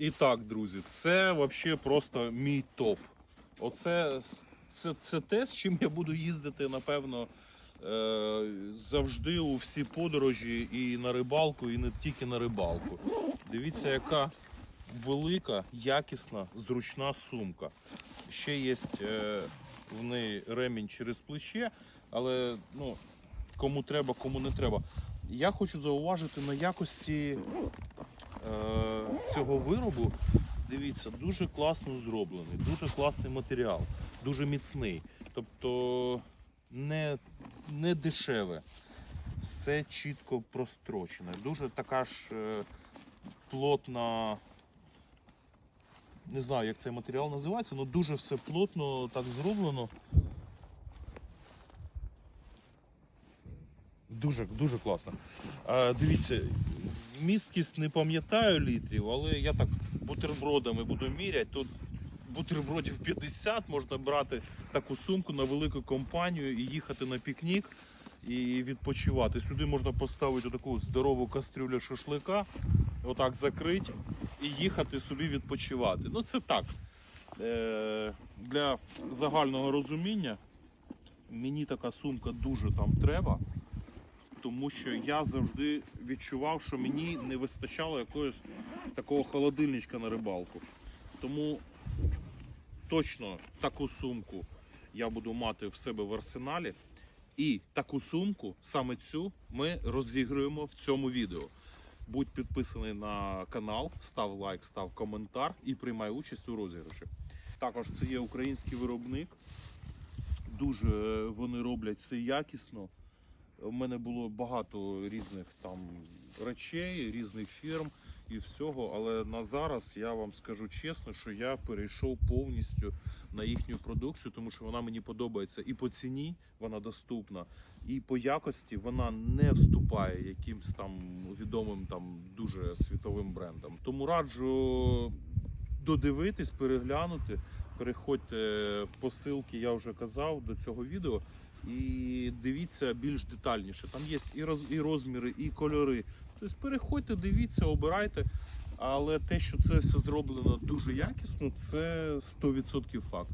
І так, друзі, це взагалі просто мій топ. Оце це, це те, з чим я буду їздити, напевно, е, завжди у всі подорожі і на рибалку, і не тільки на рибалку. Дивіться, яка велика, якісна, зручна сумка. Ще є е, в неї ремінь через плече, але ну, кому треба, кому не треба. Я хочу зауважити на якості е, цього виробу. Дивіться, дуже класно зроблений, дуже класний матеріал, дуже міцний. Тобто не, не дешеве, все чітко прострочене. Дуже така ж е, плотна. Не знаю, як цей матеріал називається, але дуже все плотно так зроблено. Дуже, дуже класно. А, дивіться, місткість не пам'ятаю літрів, але я так бутербродами буду міряти. Тут бутербродів 50, можна брати таку сумку на велику компанію і їхати на пікнік і відпочивати. Сюди можна поставити таку здорову кастрюлю шашлика, отак закрити і їхати собі відпочивати. Ну це так. Е, для загального розуміння мені така сумка дуже там треба тому що я завжди відчував, що мені не вистачало якогось такого холодильничка на рибалку. Тому точно таку сумку я буду мати в себе в арсеналі. І таку сумку, саме цю, ми розігруємо в цьому відео. Будь підписаний на канал, став лайк, став коментар і приймай участь у розіграші. Також це є український виробник. Дуже вони роблять все якісно. У мене було багато різних там речей, різних фірм і всього. Але на зараз я вам скажу чесно, що я перейшов повністю на їхню продукцію, тому що вона мені подобається і по ціні вона доступна, і по якості вона не вступає якимсь там відомим там дуже світовим брендам. Тому раджу додивитись, переглянути. Переходьте по ссылці, я вже казав до цього відео. І дивіться більш детальніше. Там є і роз, і розміри, і кольори. Тобто переходьте, дивіться, обирайте. Але те, що це все зроблено дуже якісно, це 100% факт.